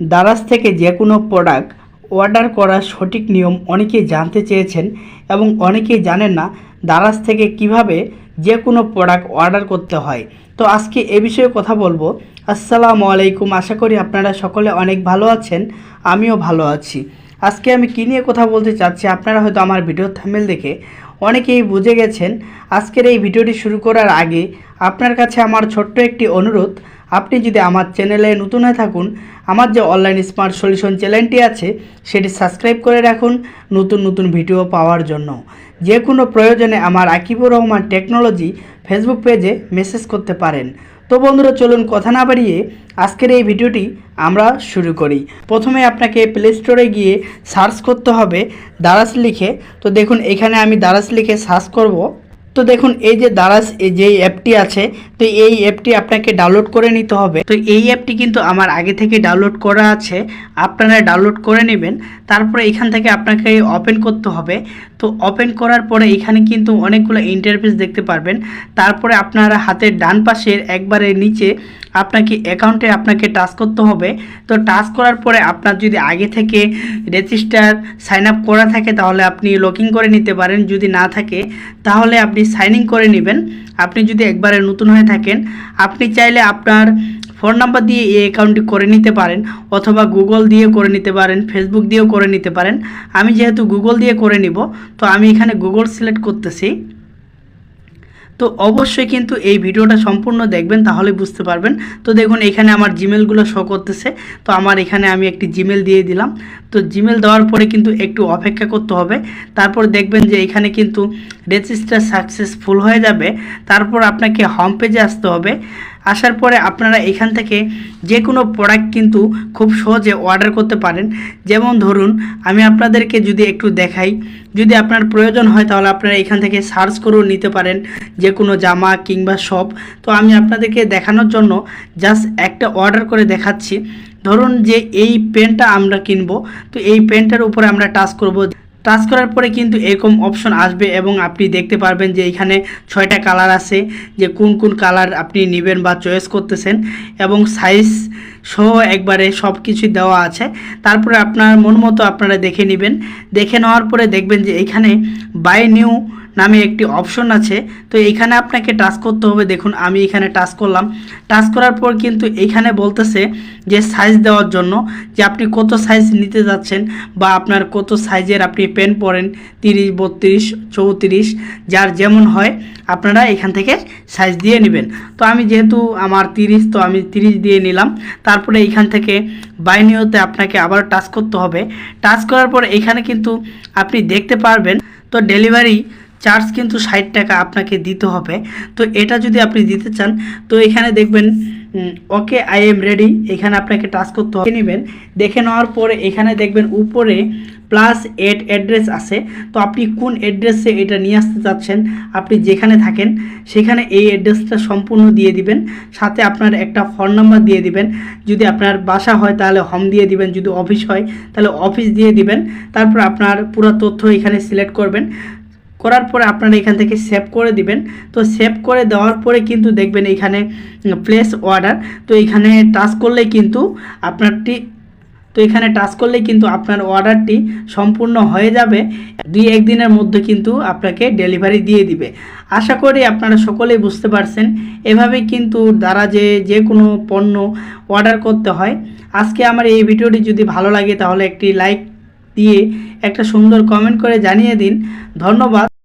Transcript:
দারাজ থেকে যে কোনো প্রোডাক্ট অর্ডার করার সঠিক নিয়ম অনেকেই জানতে চেয়েছেন এবং অনেকেই জানেন না দারাজ থেকে কীভাবে যে কোনো প্রোডাক্ট অর্ডার করতে হয়। তো আজকে এ বিষয়ে কথা বলব। আসসালামু আলাইকুম। আশা করি আপনারা সকলে অনেক ভালো আছেন, আমিও ভালো আছি। আজকে আমি কী নিয়ে কথা বলতে চাচ্ছি আপনারা হয়তো আমার ভিডিও থামেল দেখে অনেকেই বুঝে গেছেন। আজকের এই ভিডিওটি শুরু করার আগে আপনার কাছে আমার ছোট্ট একটি অনুরোধ। আপনি যদি আমার চ্যানেলে নতুন হয়ে থাকুন, আমার যে অনলাইন স্মার্ট সলিউশন চ্যানেলটি আছে, সেটি সাবস্ক্রাইব করে রাখুন নতুন নতুন ভিডিও পাওয়ার জন্য। যে কোনো প্রয়োজনে আমার আকিবুর রহমান টেকনোলজি ফেসবুক পেজে মেসেজ করতে পারেন। তো বন্ধুরা, চলুন কথা না বাড়িয়ে আজকের এই ভিডিওটি আমরা শুরু করি। প্রথমে আপনাকে প্লে স্টোরে গিয়ে সার্চ করতে হবে দারাস লিখে। তো দেখুন, এখানে আমি দারাস লিখে সার্চ করব। তো দেখুন, এই যে দারাস এই যে অ্যাপটি আছে, তো এই অ্যাপটি আপনাকে ডাউনলোড করে নিতে হবে। তো এই অ্যাপটি কিন্তু আমার আগে থেকে ডাউনলোড করা আছে, আপনারা ডাউনলোড করে নেবেন, তারপরে এখান থেকে আপনাকে ওপেন করতে হবে। তো ওপেন করার পরে এখানে কিন্তু অনেকগুলো ইন্টারফেস দেখতে পারবেন। তারপরে আপনারা হাতের ডান পাশের একবারে নিচে আপনাকে অ্যাকাউন্টে আপনাকে টাচ করতে হবে। তো টাচ করার পরে আপনার যদি আগে থেকে রেজিস্টার সাইন আপ করা থাকে, তাহলে আপনি লগইন করে নিতে পারেন। যদি না থাকে, তাহলে আপনি সাইন ইন করে নেবেন। আপনি যদি একবারে নতুন হয়ে থাকেন, আপনি চাইলে আপনার ফোন নাম্বার দিয়ে এই অ্যাকাউন্টটি করে নিতে পারেন, অথবা গুগল দিয়ে করে নিতে পারেন ফেসবুক দিয়েও করে নিতে পারেন। আমি যেহেতু গুগল দিয়ে করে নিব, তো আমি এখানে গুগল সিলেক্ট করতেছি। তো অবশ্যই কিন্তু এই ভিডিওটা সম্পূর্ণ দেখবেন, তাহলে বুঝতে পারবেন। তো দেখুন, এখানে আমার জিমেলগুলো শো করতেছে। তো আমার এখানে আমি একটি জিমেল দিয়ে দিলাম। তো জিমেল দেওয়ার পরে কিন্তু একটু অপেক্ষা করতে হবে। তারপর দেখবেন যে এখানে কিন্তু রেজিস্টার সাকসেসফুল হয়ে যাবে। তারপর আপনাকে হোম পেজে আসতে হবে। আসার পরে আপনারা এখান থেকে যে কোনো প্রোডাক্ট কিন্তু খুব সহজে অর্ডার করতে পারেন। যেমন ধরুন, আমি আপনাদেরকে যদি একটু দেখাই, যদি আপনার প্রয়োজন হয় তাহলে আপনারা এখান থেকে সার্চ করেও নিতে পারেন যে কোনো জামা কিংবা শপ তো আমি আপনাদেরকে দেখানোর জন্য জাস্ট একটা অর্ডার করে দেখাচ্ছি। ধরুন যে এই পেনটা আমরা কিনবো, তো এই পেনটার উপরে আমরা টাচ করব। টাচ করার পরে কিন্তু এরকম অপশন আসবে এবং আপনি দেখতে পারবেন যে এখানে ছয়টা কালার আছে, যে কোন কোন কালার আপনি নেবেন বা চয়েস করতেছেন এবং সাইজ সহ একবারে সব কিছু দেওয়া আছে। তারপরে আপনার মন মতো আপনারা দেখে নেবেন। দেখে নেওয়ার পরে দেখবেন যে এখানে বাই নিউ নামে একটি অপশন আছে। তো এইখানে আপনাকে টাচ করতে হবে। দেখুন, আমি এখানে টাচ করলাম। টাচ করার পর কিন্তু এইখানে বলতেছে যে সাইজ দেওয়ার জন্য যে আপনি কত সাইজ নিতে যাচ্ছেন বা আপনার কত সাইজের আপনি পেন পরেন তিরিশ, বত্রিশ, চৌত্রিশ, যার যেমন হয়, আপনারা এখান থেকে সাইজ দিয়ে নেবেন। তো আমি যেহেতু আমার তিরিশ, তো আমি তিরিশ দিয়ে নিলাম। তারপরে এখান থেকে বাইনিওতে আপনাকে আবার টাচ করতে হবে। টাচ করার পর এখানে কিন্তু আপনি দেখতে পারবেন, তো ডেলিভারি চার্জ কিন্তু ষাট টাকা আপনাকে দিতে হবে। তো এটা যদি আপনি দিতে চান, তো এখানে দেখবেন ওকে, আই এম রেডি। এখানে আপনাকে টাচ করতে হবে। নেবেন, দেখে নেওয়ার পরে এখানে দেখবেন উপরে প্লাস এড অ্যাড্রেস আছে। তো আপনি কোন অ্যাড্রেসে এটা নিয়ে আসতে চাচ্ছেন, আপনি যেখানে থাকেন, সেখানে এই অ্যাড্রেসটা সম্পূর্ণ দিয়ে দিবেন। সাথে আপনার একটা ফোন নাম্বার দিয়ে দিবেন। যদি আপনার বাসা হয়, তাহলে হোম দিয়ে দিবেন। যদি অফিস হয়, তাহলে অফিস দিয়ে দিবেন। তারপর আপনার পুরো তথ্য এখানে সিলেক্ট করবেন। করার পরে আপনারা এখান থেকে সেভ করে দিবেন। তো সেভ করে দেওয়ার পরে কিন্তু দেখবেন এখানে প্লেস অর্ডার তো এখানে টাচ করলেই কিন্তু আপনারটি তো এখানে টাচ করলেই কিন্তু আপনার অর্ডারটি সম্পূর্ণ হয়ে যাবে। দুই একদিনের মধ্যে কিন্তু আপনাকে ডেলিভারি দিয়ে দিবে। আশা করি আপনারা সকলেই বুঝতে পারছেন। এভাবে কিন্তু দ্বারা যে যে কোনো পণ্য অর্ডার করতে হয়। আজকে আমার এই ভিডিওটি যদি ভালো লাগে তাহলে একটি লাইক দিয়ে একটা সুন্দর কমেন্ট করে জানিয়ে দিন। ধন্যবাদ।